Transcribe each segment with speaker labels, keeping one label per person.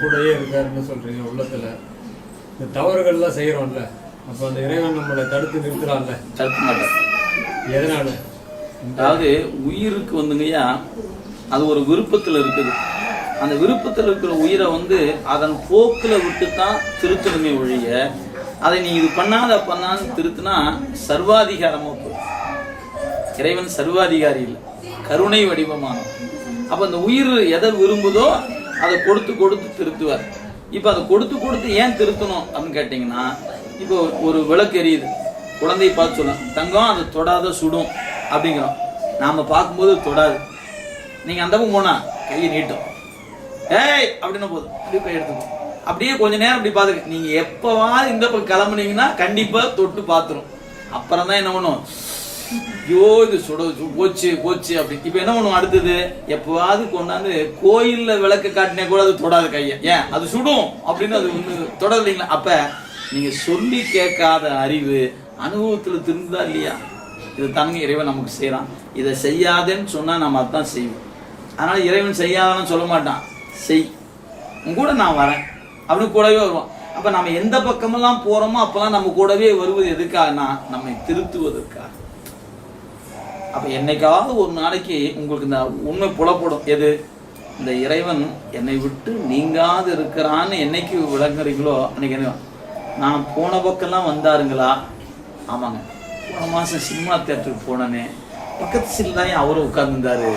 Speaker 1: கூடயே இருக்காருன்னு சொல்றீங்க உள்ளத்துல. இந்த தவறுகள்லாம் செய்யறோம்ல. அப்ப அந்த இறைவன் நம்மளை தடுத்து நிறுத்துறான்ல.
Speaker 2: தடுக்க மாட்டார்
Speaker 1: எதனால?
Speaker 2: அதாவது உயிருக்கு வந்துங்கய்யா அது ஒரு விருப்பத்தில் இருக்குது. அந்த விருப்பத்தில் இருக்கிற உயிரை வந்து அதன் போக்கில் விட்டு தான் திருத்தணுமே ஒழிய அதை நீ இது பண்ணாத பண்ணான்னு திருத்தினா சர்வாதிகாரமாக போகும் இறைவன் சர்வாதிகாரி இல்லை கருணை வடிவமானவன். அப்போ அந்த உயிர் எதை விரும்புதோ அதை கொடுத்து கொடுத்து திருத்துவார். இப்போ அதை கொடுத்து கொடுத்து ஏன் திருத்தணும் அப்படின்னு கேட்டிங்கன்னா இப்போ ஒரு விளக்கு எரியுது. குழந்தையை பார்த்து சொல்லலாம் தங்கம் அதை தொடாத சுடும் அப்படிங்கிறோம். நாம் பார்க்கும்போது தொடாது. நீங்கள் அந்த பக்கம் போனால் கையை நீட்டும். ஏய்! அப்படின்னு போதும். இப்படி போய் எடுத்துக்கோ அப்படியே கொஞ்ச நேரம் அப்படி பார்த்துக்க. நீங்கள் எப்போவாது இந்த பக்கம் கிளம்புனீங்கன்னா கண்டிப்பாக தொட்டு பார்த்துரும். அப்புறம் தான் என்ன பண்ணும் ஐயோ இது சுட சு- போச்சு போச்சு அப்படி. இப்போ என்ன பண்ணுவோம் அடுத்தது? எப்போவாது கொண்டாந்து கோயிலில் விளக்கு காட்டினே கூட அது தொடாது கையை. ஏன்? அது சுடும் அப்படின்னு அது ஒன்று தொடர் இல்லைங்களா? அப்போ நீங்கள் சொல்லி கேட்காத அறிவு அனுபவத்தில் திருந்தா இல்லையா? இது தானுங்க இறைவன் நமக்கு செய்கிறான் இதை செய்யாதேன்னு சொன்னால் நம்ம அதான் செய்வோம். அதனால் இறைவன் செய்யாதன்னு சொல்ல மாட்டான். செய். உன் கூட நான் வரேன். அப்படின்னு கூடவே வருவான். அப்போ நம்ம எந்த பக்கமெல்லாம் போகிறோமோ அப்போல்லாம் நம்ம கூடவே வருவது எதுக்காகனா நம்மை திருத்துவதற்காக. அப்போ என்னைக்காவது ஒரு நாளைக்கு உங்களுக்கு இந்த உண்மை புலப்படும். எது? இந்த இறைவன் என்னை விட்டு நீங்காது இருக்கிறான்னு என்னைக்கு விளங்குறீங்களோ அன்னைக்கு என்ன? நான் போன பக்கம்லாம் வந்தாருங்களா? ஆமாங்க. போன மாதம் சினிமா தேட்டருக்கு போனேனே. பக்கத்து சில்லாயும் தான் அவரும் உட்கார்ந்துருந்தாரு.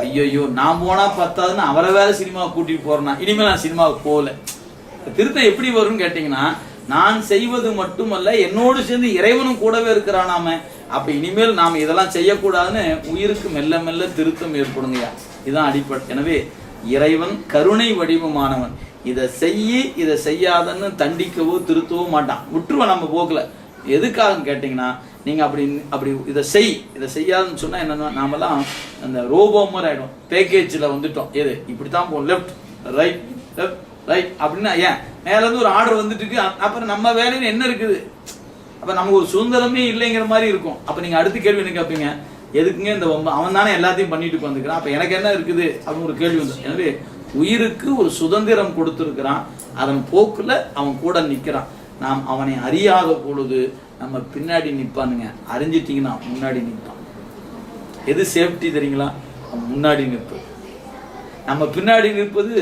Speaker 2: ஐயோ நான் போனா பத்தாதுன்னு அவரை வேற சினிமா கூட்டிட்டு போறேன்னா இனிமேல் நான் சினிமாவுக்கு போகல. திருத்தம் எப்படி வரும்னு கேட்டிங்கன்னா நான் செய்வது மட்டுமல்ல என்னோடு சேர்ந்து இறைவனும் கூடவே இருக்கிறானாம. அப்ப இனிமேல் நாம் இதெல்லாம் செய்யக்கூடாதுன்னு உயிருக்கு மெல்ல மெல்ல திருத்தம் ஏற்படுங்கய்யா. இதுதான் அடிப்படை. எனவே இறைவன் கருணை வடிவமானவன். இதை செய்யி இதை செய்யாதன்னு தண்டிக்கவோ திருத்தவோ மாட்டான். விட்டுருவான் நம்ம போக்குல. எதுக்காகன்னு கேட்டிங்கன்னா நீங்க அப்படி அப்படி இதை செய் இதை செய்யாதுன்னு சொன்னா என்னன்னா நாமெல்லாம் அந்த ரோபோ மாதிரி ஆயிடும் பேக்கேஜில் வந்துட்டோம். எது? இப்படி தான் போகும் லெஃப்ட் ரைட் லெஃப்ட் ரைட் அப்படின்னா ஏன்? மேல இருந்து ஒரு ஆர்டர் வந்துட்டு இருக்கு. அப்புறம் நம்ம வேலைன்னு என்ன இருக்குது? அப்போ நமக்கு ஒரு சுதந்திரமே இல்லைங்கிற மாதிரி இருக்கும். அப்போ நீங்கள் அடுத்த கேள்வி என்ன கேட்பீங்க எதுக்குங்க இந்த வம்பு? அவன் தானே எல்லாத்தையும் பண்ணிட்டு உட்காந்துக்கிறான் அப்போ எனக்கு என்ன இருக்குது? அப்படின்னு ஒரு கேள்வி வந்து எனவே உயிருக்கு ஒரு சுதந்திரம் கொடுத்துருக்கிறான். அதன் போக்கில் அவன் கூட நிற்கிறான் நாம் அவனை அறியாத பொழுது நம்ம பின்னாடி நிற்பானுங்க அறிஞ்சிட்டிங்கன்னா முன்னாடி நிற்பான் எது சேஃப்டி தெரியுங்களா? அவன் முன்னாடி நிற்பது நம்ம பின்னாடி நிற்பது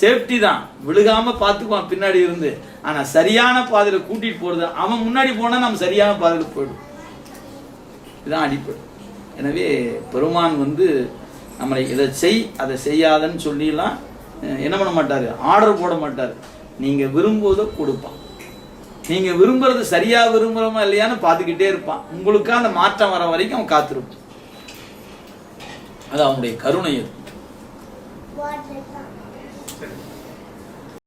Speaker 2: சேஃப்டி தான். விழுகாம பார்த்துக்குவான் பின்னாடி இருந்து. ஆனா சரியான பாதையில கூட்டிட்டு போறது அவன் முன்னாடி போனா நம்ம சரியான பாதையில போயிடும் இதுதான் அடிப்படை. எனவே பெருமான் வந்து நம்மளை இதை செய் அதை செய்யாதன்னு சொல்லிலாம் என்ன பண்ண மாட்டாரு? ஆர்டர் போட மாட்டார். நீங்க விரும்புவதை கொடுப்பான். நீங்க விரும்புறது சரியா விரும்புகிறோமா இல்லையான்னு பார்த்துக்கிட்டே இருப்பான். உங்களுக்காக அந்த மாற்றம் வர வரைக்கும் அவன் காத்திருப்பான். அது அவனுடைய கருணை அது.
Speaker 3: Thank you.